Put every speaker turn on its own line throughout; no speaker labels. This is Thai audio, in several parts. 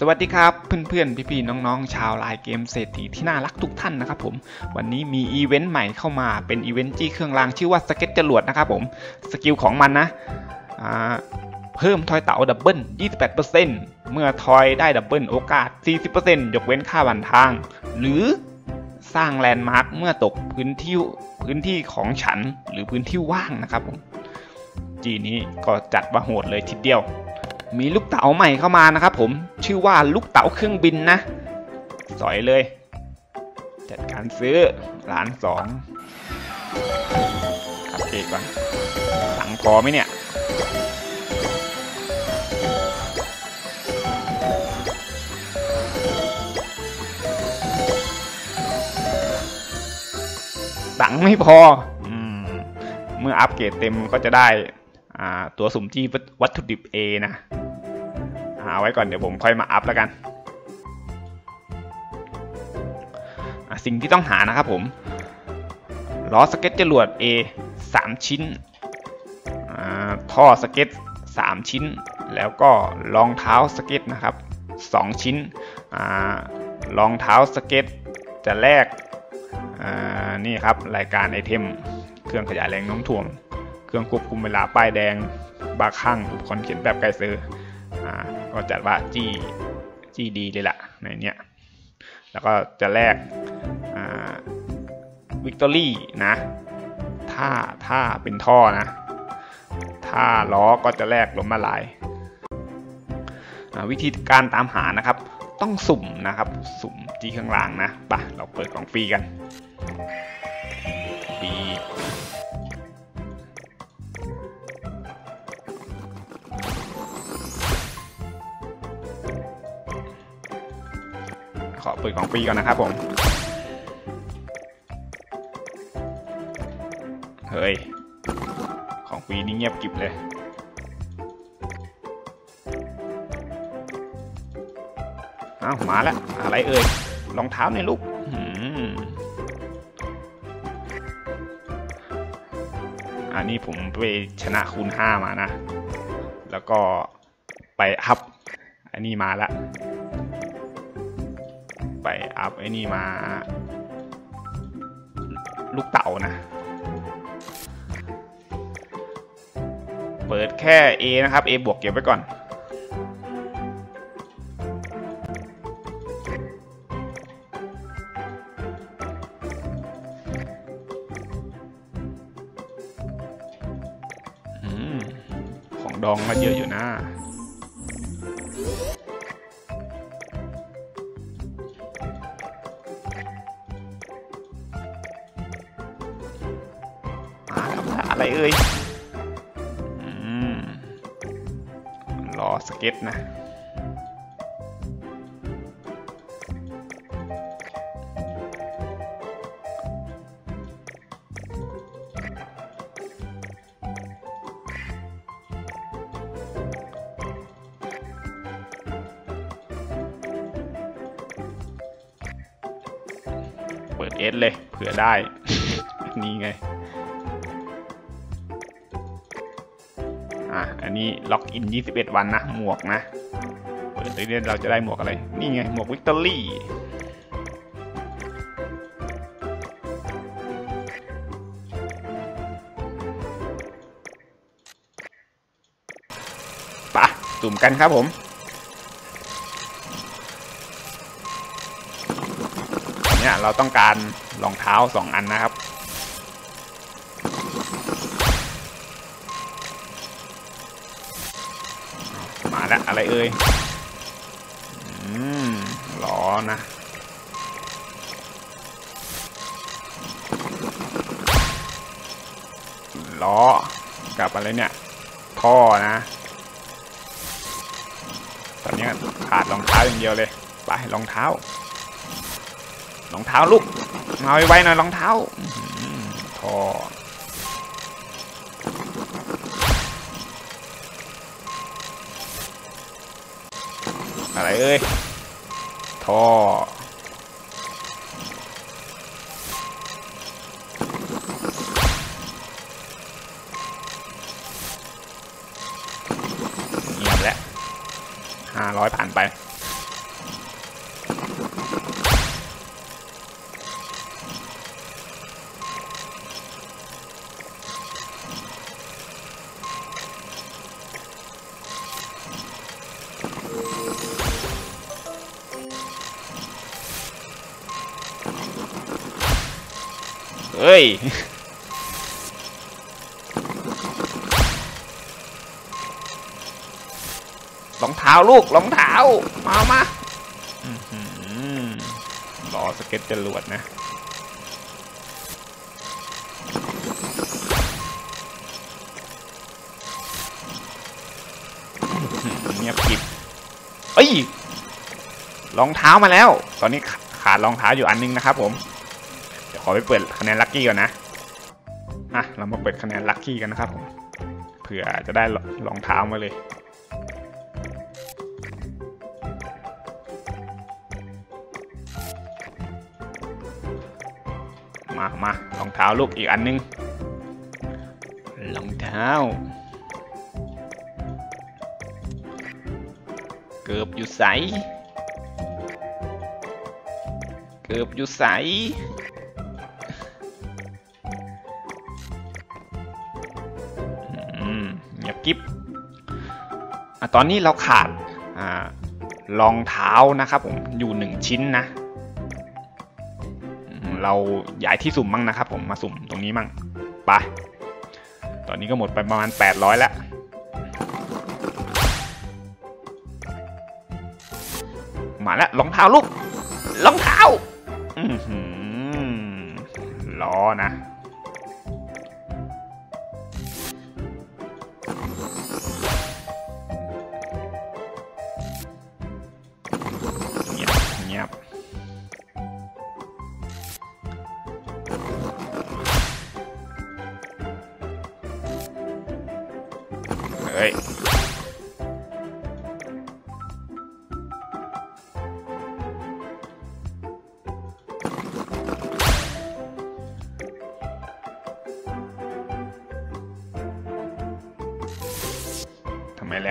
สวัสดีครับเพื่อนๆ พี่ๆ น้องๆ ชาวไลน์เกมเศรษฐีที่น่ารักทุกท่านนะครับผมวันนี้มีอีเวนต์ใหม่เข้ามาเป็นอีเวนต์จี้เครื่องรางชื่อว่าสเก็ตจรวดนะครับผมสกิลของมันนะเพิ่มทอยเต๋าดับเบิล28%เมื่อทอยได้ดับเบิลโอกาส 40%ยกเว้นค่าบันทาง หรือสร้างแลนด์มาร์คเมื่อตกพื้นที่พื้นที่ของฉันหรือพื้นที่ว่างนะครับผมจีนี้ก็จัดว่าโหดเลยทีเดียว มีลูกเต๋าใหม่เข้ามานะครับผมชื่อว่าลูกเต๋าเครื่องบินนะ สอยเลย จัดการซื้อล้านสองครับเอกก่อนหลังพอไหมเนี่ยตังไม่พออืมเมื่ออัปเกรดเต็มก็จะได้อ่าตัวสุ่มจี้วัตถุดิบ A นะ อ่าไว้ก่อนเดี๋ยวผมค่อยมาอัพแล้วกันสิ่งที่ต้องหานะครับผมล้อสเก็ตจรวด A 3 ชิ้นท่อสเก็ต 3 ชิ้น แล้วก็รองเท้าสเก็ตนะครับ 2 ชิ้นรองเท้าสเก็ตจะแลกนี่ครับรายการไอเทม เครื่องขยายแรงโน้มถ่วง เครื่องควบคุมเวลาป้ายแดง บาข้างอุปกรณ์เขียนแบบไกลซื้ออ่า ก็จัดว่าจี้จี้ดีเลยล่ะในเนี้ยแล้วก็จะแลกวิกตอรี่นะถ้าถ้าเป็นท่อนะถ้าล้อก็จะแลกลมละลาย วิธีการตามหานะครับ ต้องสุ่มนะครับ สุ่มจี้ข้างล่างนะปะเราเปิดกล่องฟรีกัน เปิดของฟรีก่อนนะครับผม เฮ้ย ของฟรีนี่เงียบกิบเลย อ้าวมาแล้วอะไรเอ่ยรองเท้าในลูกอันนี้ผมไปชนะคูณ5มานะ แล้วก็ไปอัพอันนี้มาแล้ว ไปอัพไอ้นี่มา ลูกเต๋านะ เปิดแค่ A นะครับ A บวกเก็บไว้ก่อน ของดองมาเยอะอยู่นะ รอสเก็ตนะ เปิดเอสเลย เผื่อได้ นี่ไง อะอันนี้ล็อกอิน 21 วันนะ หมวกนะเปิดเรื่อยๆเราจะได้หมวกอะไร นี่ไง หมวกวิกตอรี่ปะสุ่มกันครับผมเนี่ยเราต้องการรองเท้าสองอันนะครับ ล้วอะไรเอ่ยอืมล้อนะล้อกับอะไรเนี่ย ท่อนะ ตอนนี้ขาดรองเท้าอย่างเดียวเลยไปรองเท้ารองเท้าลูกมาไว้หน่อยรองเท้าท่อ เอ้ยท่อเงียบแล้วห้าร้อยผ่านไป เฮ้ย รองเท้าลูก รองเท้า มามาอื้อหือรอสเก็ตจรวดนะ เงียบกิบเอ้ย รองเท้ามาแล้ว ตอนนี้ขาดรองเท้าอยู่อันนึงนะครับผม ขอไปเปิดคะแนนลัคกี้ก่อนนะอะเรามาเปิดคะแนนลัคกี้กันนะครับผมเผื่อจะได้รองเท้ามาเลยมามารองเท้าลูกอีกอันนึงรองเท้า เกือบอยู่ใส เกือบอยู่ใส เงียบกิ๊บตอนนี้เราขาดรองเท้านะครับผมอยู่หนึ่งชิ้นนะ เราย้ายที่สุ่มมั่งนะครับผมมาสุ่มตรงนี้มั่งไปตอนนี้ก็หมดไปประมาณ 800 แล้วมาแล้วรองเท้าลูกรองเท้าอือหือล้อนะ เฮ้ยทำไมแ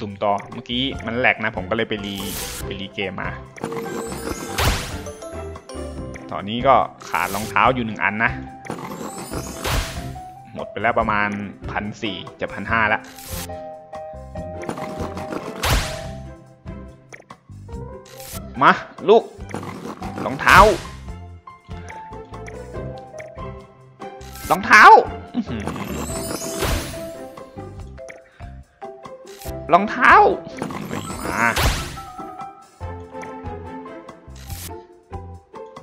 สุ่มต่อเมื่อกี้มันแหลกนะผมก็เลยไปรีไปรีเกมมาตอนนี้ก็ขาดรองเท้าอยู่หนึ่งอันนะ หมดไปแล้วประมาณพันสี่จะพันห้าล้วมาลูกรองเท้ารองเท้า รองเท้าไม่มา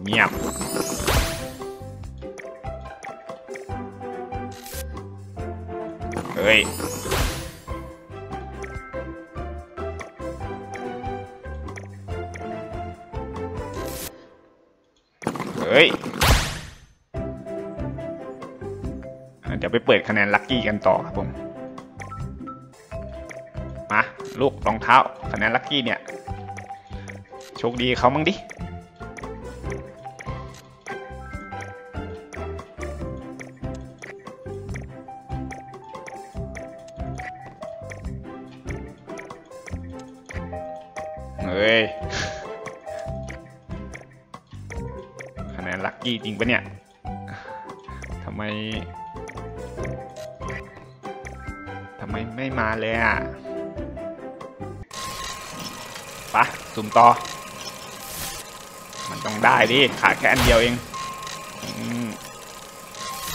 เงียบเฮ้ยเฮ้ยเดี๋ยวไปเปิดคะแนนลัคกี้กันต่อครับผม ลูกรองเท้าคะแนนลัคกี้เนี่ย โชคดีเขามั่งดิ เฮ้ย คะแนนลัคกี้จริงปะเนี่ย ทำไม ทำไมไม่มาเลยอะ ปะสุ่มต่อ มันต้องได้ดิขาดแค่อันเดียวเองอืม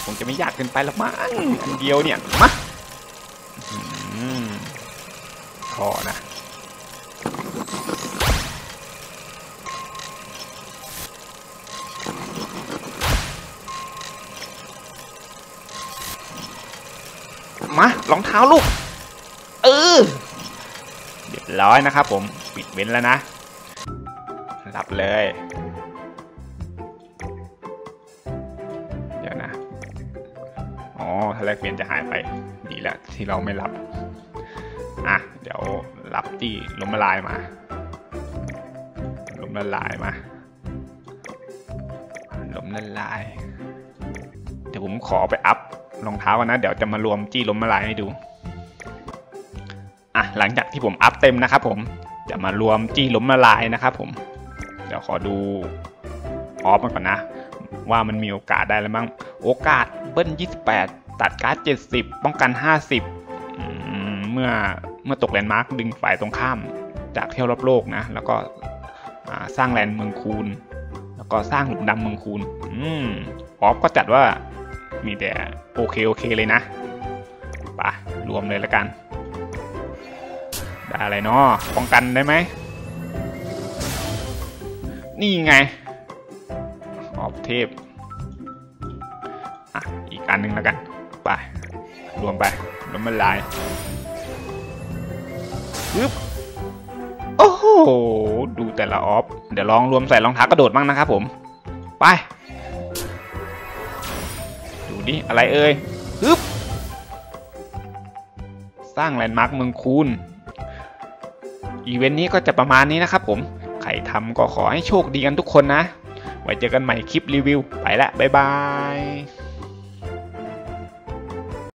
คงจะไม่ยากเกินไปหรอกมั้งอันเดียวเนี่ยมาอืมพอนะมารองเท้าลูก เออเรียบร้อยนะครับผม ปิดเว้นแล้วนะรับเลย เดี๋ยวนะ อ๋อถ้าแลกเปลี่ยนจะหายไป ดีแล้วที่เราไม่รับ อะ เดี๋ยวรับที่ล้มละลายมาล้มละลายมาล้มละลาย เดี๋ยวผมขอไปอัพรองเท้ากันนะ เดี๋ยวจะมารวมจี้ล้มละลายให้ดูอะหลังจากที่ผมอัพเต็มนะครับผม จะมารวมจี้ล้มละลายนะครับผม เดี๋ยวขอดูออฟมันก่อนนะ ว่ามันมีโอกาสได้แล้วมั้ง โอกาสเบิ้ล 28 ตัดการ์ด 70 ป้องกัน 50มเมื่อเมื่อตกแลนด์มาร์คดึงฝ่ายตรงข้าม จากเที่ยวรอบโลกนะ แล้วก็สร้างแลนด์เมืองคูณแล้วก็สร้างหลุมดำเมืองคูณอืมออฟก็จัดว่ามีแต่โอเคโอเคเลยนะไปรวมเลยละกัน ได้อะไรเนาะป้องกันได้ไหม นี่ไง ออบเทพอะอีกอันหนึ่งแล้วกัน ไป รวมไปรวมมันลายปึ๊บโอ้โห ดูแต่ละออฟ เดี๋ยวลองรวมใส่รองเท้ากระโดดบ้างนะครับผม ไป ดูดิ อะไรเอ่ยปึ๊บ สร้างแลนด์มาร์คเมืองคูณ อีเวนต์นี้ก็จะประมาณนี้นะครับผมใครทำก็ขอให้โชคดีกันทุกคนนะ ไว้เจอกันใหม่คลิปรีวิว ไปละ บ๊ายบาย